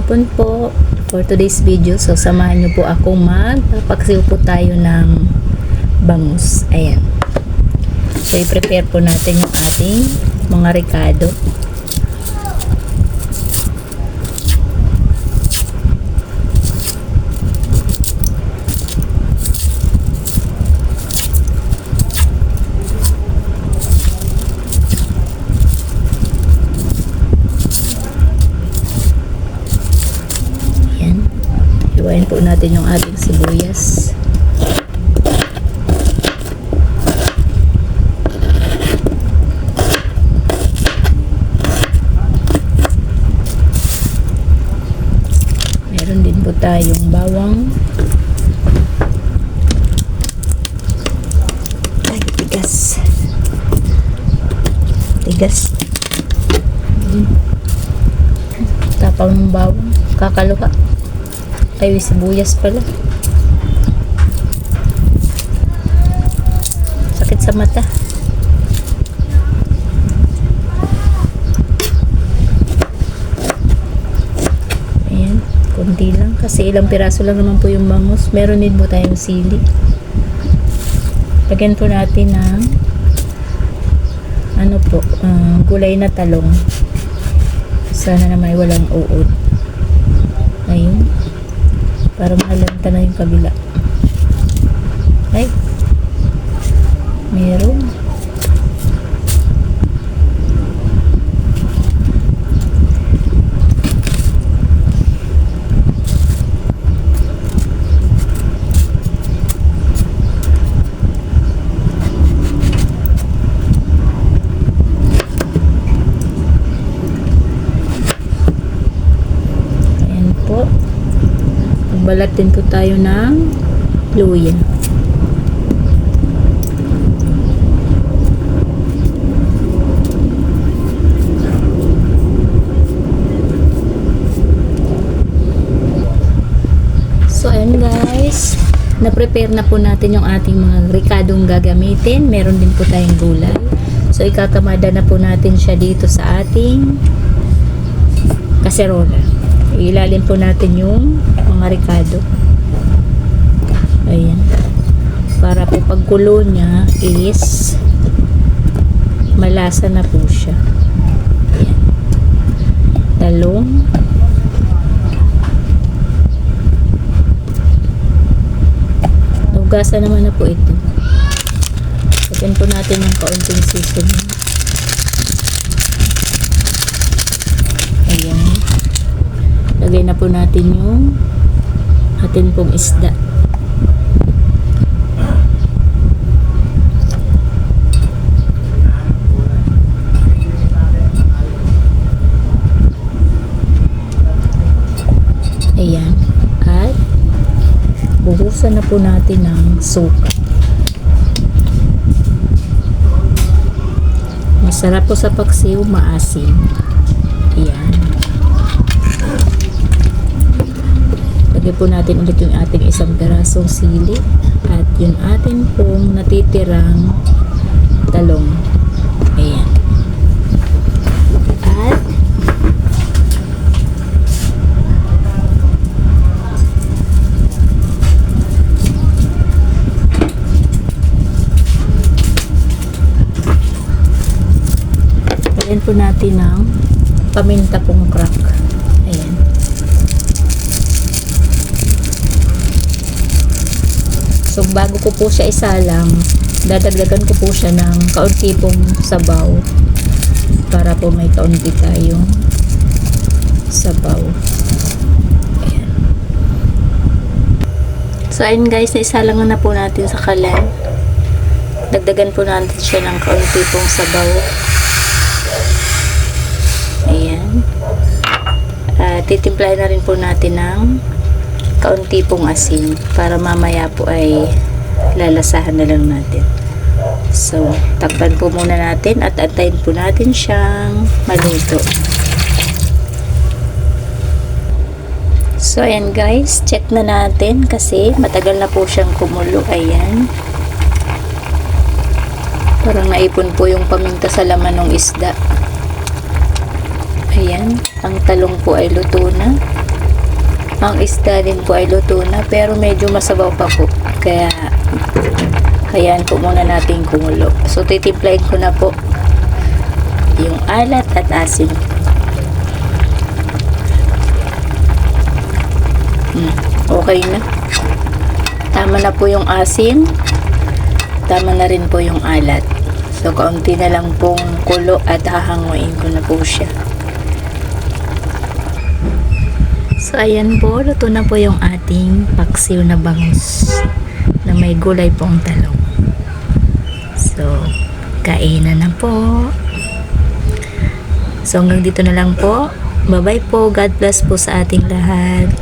hapon po for today's video. So, samahan niyo po ako magpapaksiw po tayo ng bangus. Ayan. So, i-prepare po natin yung ating mga ricado. Ayan. Hiwain po natin yung ating sibuyas. Meron din po tayong bawang. Ay, tigas. Tigas. Hmm. Tapang ng bawang. Kakaluka. Ay, sibuyas pala. Sakit sa mata. Ayan, konti lang. Kasi ilang piraso lang naman po yung bangus. Meron din po tayong sili. Lagyan po natin ng ano po, ah, gulay na talong. Sana naman ay walang uod. Ayun. Para mahalanta na yung kabila. Ay. Meron. Ayan po. Magbalat din po tayo ng luya. So, ayan guys. Na-prepare na po natin yung ating mga ricadong gagamitin. Meron din po tayong gulay. So, ikakamada na po natin siya dito sa ating kaserola. Ilalim po natin yung mga ricado. Ayan. Para po pagkulo niya is malasa na po siya. Ayan. Talong. Hugasan naman na po ito. Lagyan po natin ng kaunting seasoning. Lagay na po natin yung atin pong isda. Ayan. At buhusan na po natin ng suka. Masarap po sa paksiw, maasim. Ayan. Lagay po natin ulit yung ating isang perasong sili at yung atin pong natitirang talong. Ayan. At lagyan po natin ng paminta pong crack. So, bago ko po siya isalang, dadagdagan ko po siya ng kaunti pong sabaw para po may kaunti tayong sabaw. Ayan. So, ayun guys, naisalang na po natin sa kalan. Dagdagan po natin siya ng kaunti pong sabaw. Ayan. Uh, titimplahin na rin po natin ng kaunti pong asin para mamaya po ay lalasahan na lang natin. So, takpan po muna natin at antayin po natin siyang maluto. So, ayan guys, check na natin kasi matagal na po siyang kumulo. Ayan. Parang naipon po yung paminta sa laman ng isda. Ayan, ang talong po ay luto na. Ang isda din po ay luto na pero medyo masabaw pa po. Kaya hayaan po muna natin kumulo. So titimplahin ko na po yung alat at asin. Hmm, okay na. Tama na po yung asin. Tama na rin po yung alat. So, kaunti na lang pong kulo at hahanguin ko na po siya. So, ayan po. Luto na po yung ating paksiw na bangus na may gulay pong talong. So, kainan na po. So, hanggang dito na lang po. Bye-bye po. God bless po sa ating lahat.